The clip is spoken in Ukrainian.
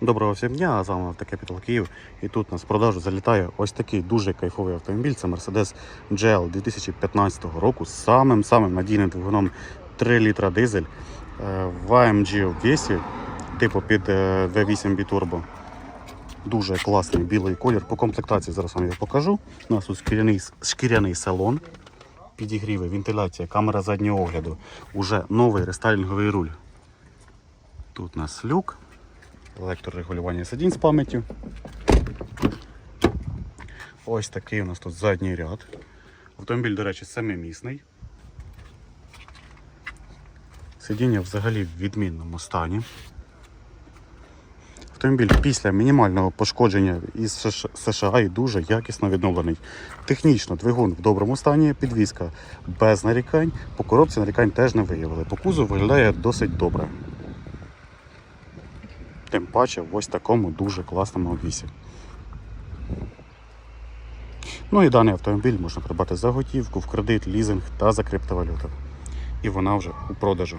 Доброго всім дня, з вами Автокепітал Київ. І тут на продажу залітає ось такий дуже кайфовий автомобіль. Це Mercedes GL 2015 року самим-самим надійним двигуном 3 літра дизель е, в AMG обвесі, типу під е, V8 Biturbo. Дуже класний білий колір. По комплектації зараз вам його покажу. У нас тут шкіряний, шкіряний салон, підігріви, вентиляція, камера заднього огляду. Уже новий рестайлінговий руль. Тут у нас люк, електрорегулювання сидінь з пам'яттю. Ось такий у нас тут задній ряд. Автомобіль, до речі, семимісний. Сидіння взагалі в відмінному стані. Автомобіль після мінімального пошкодження із США- і дуже якісно відновлений. Технічно двигун в доброму стані, підвізка без нарікань. По коробці нарікань теж не виявили. По кузову виглядає досить добре. Тим паче в ось такому дуже класному вісі. Ну і даний автомобіль можна придбати за готівку, в кредит, лізинг та за криптовалюту. І вона вже у продажу.